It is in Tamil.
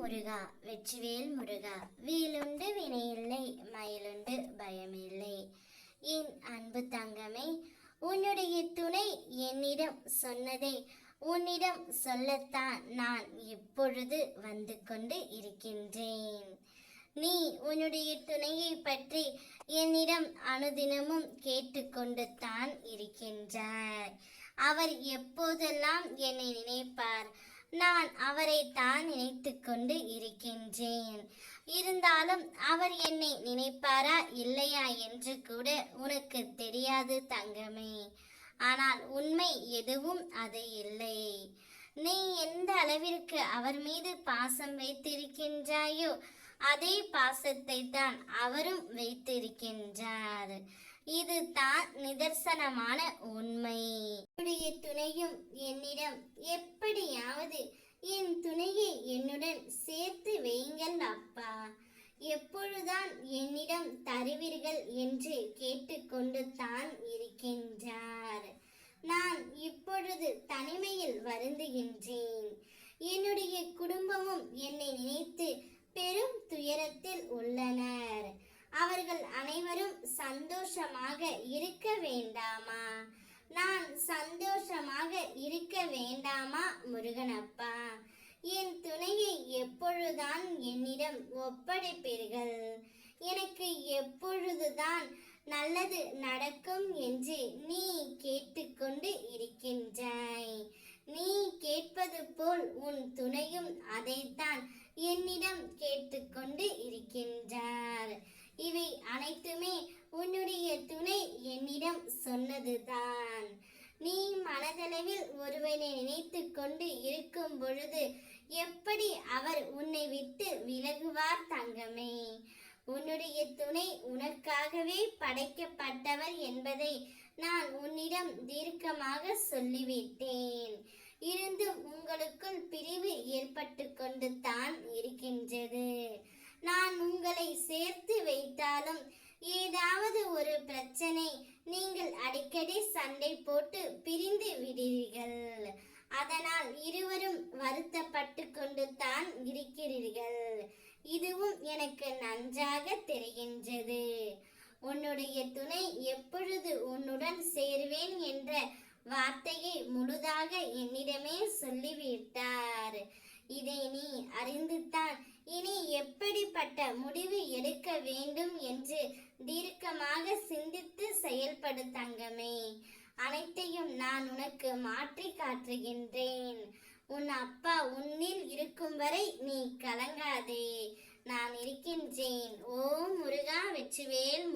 முருகா வெற்றிவேல் முருகா வீலுண்டு வினையில்லை மயிலுண்டு பயமில்லை. என் அன்பு தங்கமே உன்னுடைய துணை என்னிடம் சொன்னதை உன்னிடம் சொல்லத்தான் நான் இப்பொழுது வந்து கொண்டு இருக்கின்றேன். நீ உன்னுடைய துணையை பற்றி என்னிடம் அனுதினமும் கேட்டுக்கொண்டு தான் இருக்கின்றாய். அவர் எப்போதெல்லாம் என்னை நினைப்பார்? நான் அவரை தான் நினைத்து கொண்டு இருக்கின்றேன். இருந்தாலும் அவர் என்னை நினைப்பாரா இல்லையா என்று கூட உனக்கு தெரியாது தங்கமே. ஆனால் உண்மை எதுவும் அது இல்லை. நீ எந்த அளவிற்கு அவர் மீது பாசம் வைத்திருக்கின்றாயோ அதே பாசத்தை தான் அவரும் வைத்திருக்கின்றார். இது தான் நிதர்சனமான உண்மை. என்னுடைய துணையும் என்னிடம் எப்படியாவது என் துணையை என்னுடன் சேர்த்து வையுங்கள் அப்பா. எப்பொழுதுதான் என்னிடம் தருவீர்கள் என்று கேட்டுக்கொண்டு தான் இருக்கின்றார். நான் இப்பொழுது தனிமையில் வருந்துகின்றேன். என்னுடைய குடும்பமும் என்னை நினைத்து பெரும் துயரத்தில் அனைவரும் சந்தோஷமாக இருக்க வேண்டாமா? நான் சந்தோஷமாக இருக்க வேண்டாமா முருகனப்பா? என் துணையை எப்பொழுதுதான் என்னிடம் ஒப்படைப்பீர்கள்? எனக்கு எப்பொழுதுதான் நல்லது நடக்கும் என்று நீ கேட்டுக்கொண்டு இருக்கின்றாய். நீ கேட்பது போல் உன் துணையும் அதைத்தான் என்னிடம் கேட்டுக்கொண்டு இருக்கின்றாய். இவை அனைத்துமே உன்னுடைய துணை என்னிடம் சொன்னதுதான். நீ மனதளவில் ஒருவனை நினைத்து கொண்டு இருக்கும் பொழுது எப்படி அவர் உன்னை விட்டு விலகுவார் தங்கமே? உன்னுடைய துணை உனக்காகவே படைக்கப்பட்டவர் என்பதை நான் உன்னிடம் தீர்க்கமாக சொல்லிவிட்டேன். இருந்தும் உங்களுக்குள் பிரிவு ஏற்பட்டு கொண்டு தான் இருக்கின்றது நான் உங்களை சேர்த்து வைத்தாலும் ஏதாவது ஒரு பிரச்சனை நீங்கள் அடிக்கடி சண்டை போட்டு பிரிந்து விடுவீர்கள். அதனால் இருவரும் வருத்தப்பட்டு கொண்டு தான் இருக்கிறீர்கள். இதுவும் எனக்கு நன்றாக தெரிகின்றது. உன்னுடைய துணை எப்பொழுது உன்னுடன் சேருவேன் என்ற வார்த்தையை முழுதாக என்னிடமே சொல்லிவிட்டார். இதை நீ அறிந்துதான் இனி எப்படிப்பட்ட முடிவு எடுக்க வேண்டும் தீர்க்கமாக சிந்தித்து செயல்படு தங்கமே. அனைத்தையும் நான் உனக்கு மாற்றி காட்டுகின்றேன். உன் அப்பா உன்னில் இருக்கும் வரை நீ கலங்காதே. நான் இருக்கின்றேன். ஓம் முருகா வெற்றிவேல்